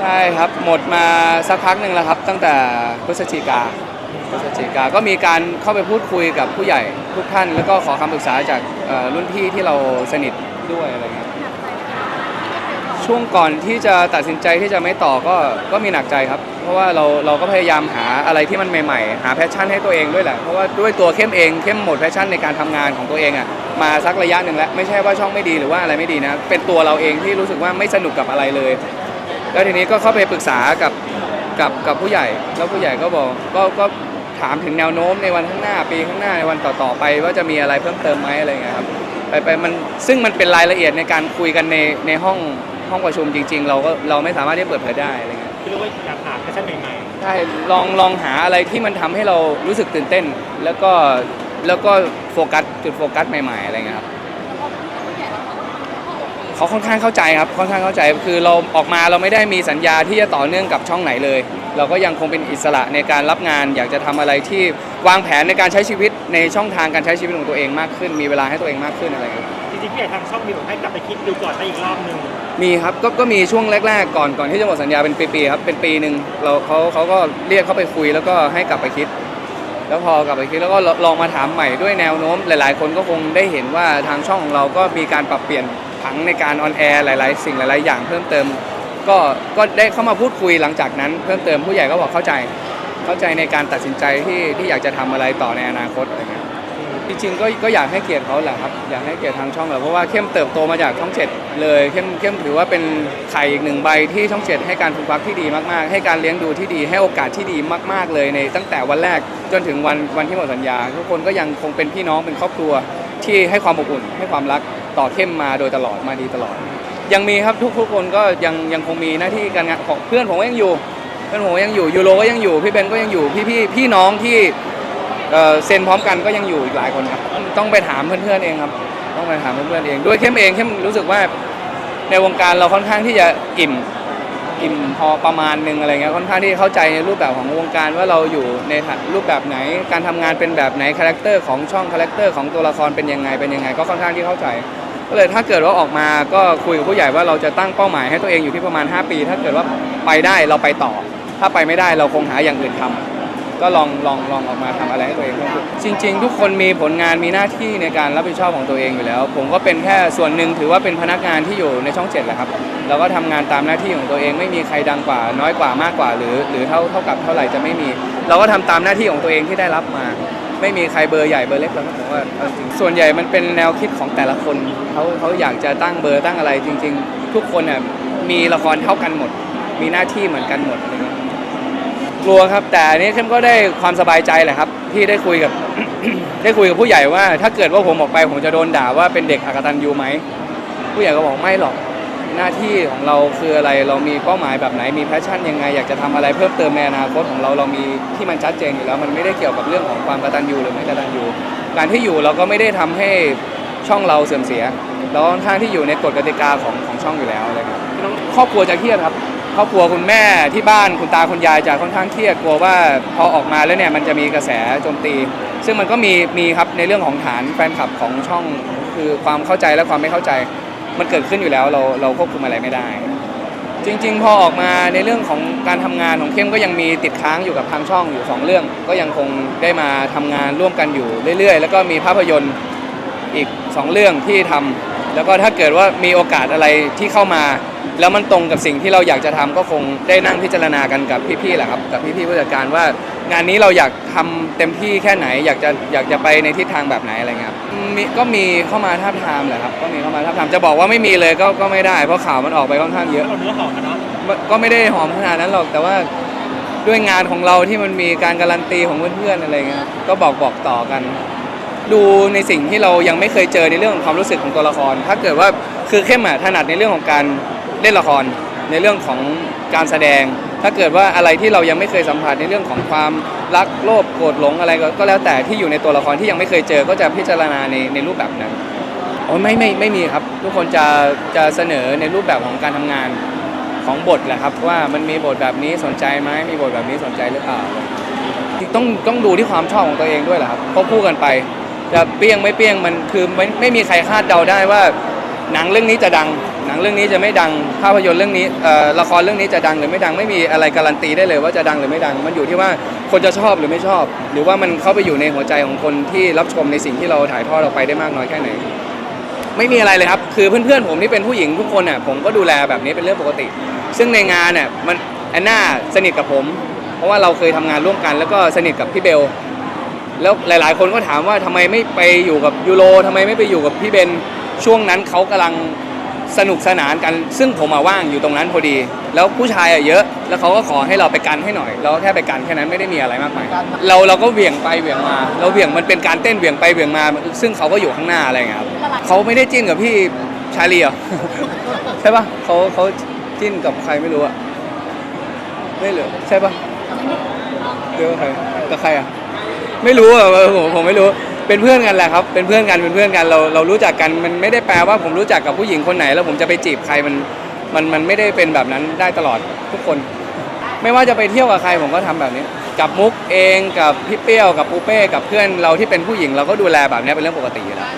ใช่ครับหมดมาสักพักหนึ่งแล้วครับ ตั้งแต่พฤศจิกาพฤศจิกาก็มีการเข้าไปพูดคุยกับผู้ใหญ่ทุกท่าน แล้วก็ขอคำปรึกษาจากเอ่อรุ่นพี่ที่เราสนิทด้วยอะไรเงี้ยช่วงก่อนที่จะตัดสินใจที่จะไม่ต่อก็ก็มีหนักใจครับ เพราะว่าเราเราก็พยายามหาอะไรที่มันใหม่ๆ หาแพชชั่นให้ตัวเองด้วยแหละเพราะว่าด้วยตัวเข้มเองเข้มหมดแพชชั่นในการทำงานของตัวเองอะมาสักระยะหนึ่งแล้วไม่ใช่ว่าช่องไม่ดีหรือว่าอะไรไม่ดีนะเป็นตัวเราเองที่รู้สึกว่าไม่สนุกกับอะไรเลย แล้วทีนี้ก็เข้าไปปรึกษากับกับกับผู้ใหญ่ แล้วผู้ใหญ่ก็บอกก็ก็ถามถึงแนวโน้มในวันข้างหน้าปีข้างหน้าในวันต่อๆไป ว่าจะมีอะไรเพิ่มเติมไหมอะไรเงี้ยครับไปไปมันซึ่งมันเป็นรายละเอียดในการคุยกันในในห้องห้องประชุมจริง ๆ เราก็เราไม่สามารถที่จะเปิดเผยได้อะไรเงี้ยคือเรียกว่าอยากหาแพชชั่นใหม่ๆใช่ลองลองหาอะไรที่มันทำให้เรารู้สึกตื่นเต้น แล้วก็แล้วก็โฟกัสจุดโฟกัสใหม่ๆอะไรเงี้ยครับ เขาค่อนข้างเข้าใจครับค่อนข้างเข้าใจคือเราออกมาเราไม่ได้มีสัญญาที่จะต่อเนื่องกับช่องไหนเลย เราก็ยังคงเป็นอิสระในการรับงาน อยากจะทำอะไรที่วางแผนในการใช้ชีวิตในช่องทางการใช้ชีวิตของตัวเองมากขึ้น มีเวลาให้ตัวเองมากขึ้นอะไรอย่างเงี้ยๆจริงๆพี่ใหญ่ทางช่องมีบอกให้กลับไปคิดดูก่อนได้อีกรอบหนึ่งมีครับก็ก็มีช่วงแรก ๆ ก่อนก่อนที่จะหมดสัญญาเป็นปีๆครับเป็นปีหนึ่งเราเขาเขาก็เรียกเขาไปคุยแล้วก็ให้กลับไปคิดแล้วพอกลับไปคิดแล้วก็ลองมาถามใหม่ด้วยแนวโน้ม หลาย ๆ คนก็คงได้เห็นว่าทางช่องของเราก็มีการปรับเปลี่ยน ผังในการออนแอร์หลาย ๆ สิ่งหลาย ๆ อย่างเพิ่มเติม ก็ก็ได้เข้ามาพูดคุยหลังจากนั้นเพิ่มเติมผู้ใหญ่ก็บอกเข้าใจเข้าใจในการตัดสินใจที่ที่อยากจะทำอะไรต่อในอนาคตอะไรเงี้ยจริงๆก็ก็อยากให้เกียรติเขาแหละครับอยากให้เกียรติทางช่องแหละเพราะว่าเข้มเติบโตมาจากช่องเจ็ดเลยเข้มเข้มถือว่าเป็นไข่อีกหนึ่งใบที่ช่องเจ็ดให้การฝึกฟักที่ดีมากๆ ให้การเลี้ยงดูที่ดีให้โอกาสที่ดีมาก ๆ เลยในตั้งแต่วันแรกจนถึงวันวันที่หมดสัญญา ทุกคนก็ยังคงเป็นพี่น้องเป็นครอบครัวที่ให้ความอบอุ่นให้ความรัก ต่อเข้มมาโดยตลอดมาดีตลอด ยังมีครับทุกทุกคนก็ยังยังคงมีหน้าที่การงานของเพื่อนผมก็ยังอยู่เพื่อนผมก็ยังอยู่ยูโรก็ยังอยู่พี่เบนก็ยังอยู่พี่พี่พี่น้องที่เอ่อเซ็นพร้อมกันก็ยังอยู่อีกหลายคนครับต้องไปถามเพื่อนๆเองครับต้องไปถามเพื่อนๆเองด้วยเข้มเองเข้มรู้สึกว่าในวงการเราค่อนข้างที่จะอิ่มอิ่มพอประมาณหนึงอะไรเงี้ยค่อนข้างที่เข้าใจในรูปแบบของวงการว่าเราอยู่ในรูปแบบไหน การทำงานเป็นแบบไหนคาแรคเตอร์ของช่องคาแรคเตอร์ของตัวละครเป็นยังไงเป็นยังไง ก็ค่อนข้างที่เข้าใจ ก็เลยถ้าเกิดว่าออกมาก็คุยกับผู้ใหญ่ว่าเราจะตั้งเป้าหมายให้ตัวเองอยู่ที่ประมาณ 5 ปี ถ้าเกิดว่าไปได้เราไปต่อ ถ้าไปไม่ได้เราคงหาอย่างอื่นทำ ก็ลองลองลองออกมาทำอะไรให้ตัวเองเพิ่มขึ้นจริง ๆ ทุกคนมีผลงานมีหน้าที่ในการรับผิดชอบของตัวเองอยู่แล้ว ผมก็เป็นแค่ส่วนหนึ่งถือว่าเป็นพนักงานที่อยู่ในช่องเจ็ดแหละครับเราก็ทำงานตามหน้าที่ของตัวเองไม่มีใครดังกว่า น้อยกว่ามากกว่า หรือ หรือเท่าเท่ากับเท่าไหร่จะไม่มี เราก็ทำตามหน้าที่ของตัวเองที่ได้รับมาไม่มีใครเบอร์ใหญ่เบอร์เล็กแล้วผมว่าจริงส่วนใหญ่มันเป็นแนวคิดของแต่ละคนเขาเขาอยากจะตั้งเบอร์ตั้งอะไรจริง ๆ ทุกคนน่ะมีละครเท่ากันหมด มีหน้าที่เหมือนกันหมดเงี้ย ลัวครับ แต่อันนี้เข้มก็ได้ความสบายใจแหละครับ ที่ได้คุยกับ ได้คุยกับผู้ใหญ่ว่า ถ้าเกิดว่าผมออกไปผมจะโดนด่าว่าเป็นเด็กอักตันยูไหมผู้ใหญ่ก็บอกไม่หรอก หน้าที่ของเราคืออะไรเรามีเป้าหมายแบบไหนมีแพชชั่นยังไง อยากจะทำอะไรเพิ่มเติมในอนาคตของเราเรามีที่มันชัดเจนอยู่แล้ว มันไม่ได้เกี่ยวกับเรื่องของความกตัญญูหรือไม่กตัญญูการที่อยู่เราก็ไม่ได้ทำให้ช่องเราเสื่อมเสียเราค่อนข้างที่อยู่ในกฎกติกาของของช่องอยู่แล้วอะไรครับพี่น้องครอบครัวจะเครียดครับ รอบครัวคุณแม่ที่บ้านคุณตาคุณยายจะค่อนข้างเครียดกลัวว่าพอออกมาแล้วเนี่ยมันจะมีกระแสโจมตี ซึ่งมันก็มีมีครับในเรื่องของฐานแฟนคลับของช่องคือความเข้าใจและความไม่เข้าใจ มันเกิดขึ้นอยู่แล้วเราเราควบคุมอะไรไม่ได้ จริง ๆ พอออกมาในเรื่องของการทำงานของเข้มก็ยังมีติดค้างอยู่กับทางช่องอยู่สองเรื่อง ก็ยังคงได้มาทำงานร่วมกันอยู่เรื่อยๆ แล้วก็มีภาพยนตร์อีกสองเรื่องที่ทำแล้วก็ถ้าเกิดว่ามีโอกาสอะไรที่เข้ามา แล้วมันตรงกับสิ่งที่เราอยากจะทำก็คงได้นั่งพิจารณากันกับพี่ๆแหละครับกับพี่ๆผู้จัดการว่างานนี้เราอยากทำเต็มที่แค่ไหน อยากจะอยากจะไปในทิศทางแบบไหนอะไรเงี้ยครับมีก็มีเข้ามาท้าบทามแหละครับก็มีเข้ามาท้าบทามจะบอกว่าไม่มีเลยก็ก็ไม่ได้ เพราะข่าวมันออกไปค่อนข้างเยอะเราเนื้อหอมกันเนาะก็ไม่ได้หอมขนาดนั้นหรอกแต่ว่าด้วยงานของเราที่มันมีการการันตีของเพื่อนๆอะไรเงี้ยก็บอกบอกต่อกัน ดูในสิ่งที่เรายังไม่เคยเจอในเรื่องของความรู้สึกของตัวละคร ถ้าเกิดว่าคือเข้มอะถนัดในเรื่องของการ เล่นละครในเรื่องของการแสดง ถ้าเกิดว่าอะไรที่เรายังไม่เคยสัมผัสในเรื่องของความรักโลภโกรธหลงอะไรก็แล้วแต่ที่อยู่ในตัวละครที่ยังไม่เคยเจอก็จะพิจารณาในในรูปแบบนั้นโอ้ไม่ไม่ไม่มีครับ ทุกคนจะจะเสนอในรูปแบบของการทำงานของบทแหละครับ ว่ามันมีบทแบบนี้สนใจไหมมีบทแบบนี้สนใจหรือเปล่าต้องต้องดูที่ความชอบของตัวเองด้วยแหละครับควบคู่กันไปจะเปี้ยงไม่เปี้ยงมันคือไม่ไม่มีใครคาดเดาได้ว่า หนังเรื่องนี้จะดัง หนังเรื่องนี้จะไม่ดังภาพยนตร์เรื่องนี้ละครเรื่องนี้จะดังหรือไม่ดังไม่มีอะไรการันตีได้เลย ว่าจะดังหรือไม่ดัง มันอยู่ที่ว่าคนจะชอบหรือไม่ชอบ หรือว่ามันเข้าไปอยู่ในหัวใจของคนที่รับชมในสิ่งที่เราถ่ายทอดออกไปได้มากน้อยแค่ไหน ไม่มีอะไรเลยครับ คือเพื่อนๆผมที่เป็นผู้หญิงทุกคนน่ะผมก็ดูแลแบบนี้เป็นเรื่องปกติ ซึ่งในงานเนี่ยมันแอนนาสนิทกับผม เพราะว่าเราเคยทำงานร่วมกัน แล้วก็สนิทกับพี่เบลแล้วหลาย ๆ คนก็ถามว่าทำไมไม่ไปอยู่กับยูโรทำไมไม่ไปอยู่กับพี่เบนช่วงนั้นเขากำลัง สนุกสนานกันซึ่งผมมาว่างอยู่ตรงนั้นพอดี แล้วผู้ชายอะเยอะ แล้วเขาก็ขอให้เราไปกันให้หน่อยเราก็แค่ไปกันแค่นั้นไม่ได้มีอะไรมากมายเราเราก็เหวี่ยงไปเหวี่ยงมา เราเหวี่ยงมันเป็นการเต้นเหวี่ยงไปเหวี่ยงมา ซึ่งเขาก็อยู่ข้างหน้าอะไรอย่างเงี้ยครับเขาไม่ได้จิ้นกับพี่ชาลีเหรอ ใช่ปะเขาเขาจิ้นกับใครไม่รู้อะไม่เหลือใช่ปะเดี๋ยวใครกับใครอะไม่รู้อะเออผมผมไม่รู้ เป็นเพื่อนกันแหละครับ เป็นเพื่อนกันเป็นเพื่อนกันเราเรารู้จักกันมันไม่ได้แปลว่าผมรู้จักกับผู้หญิงคนไหน แล้วผมจะไปจีบใครมันมันมันไม่ได้เป็นแบบนั้นได้ตลอดทุกคน ไม่ว่าจะไปเที่ยวกับใครผมก็ทำแบบนี้ กับมุกเองกับพี่เปี้ยวกับปูเป้กับเพื่อนเราที่เป็นผู้หญิงเราก็ดูแลแบบนี้เป็นเรื่องปกติอยู่แล้ว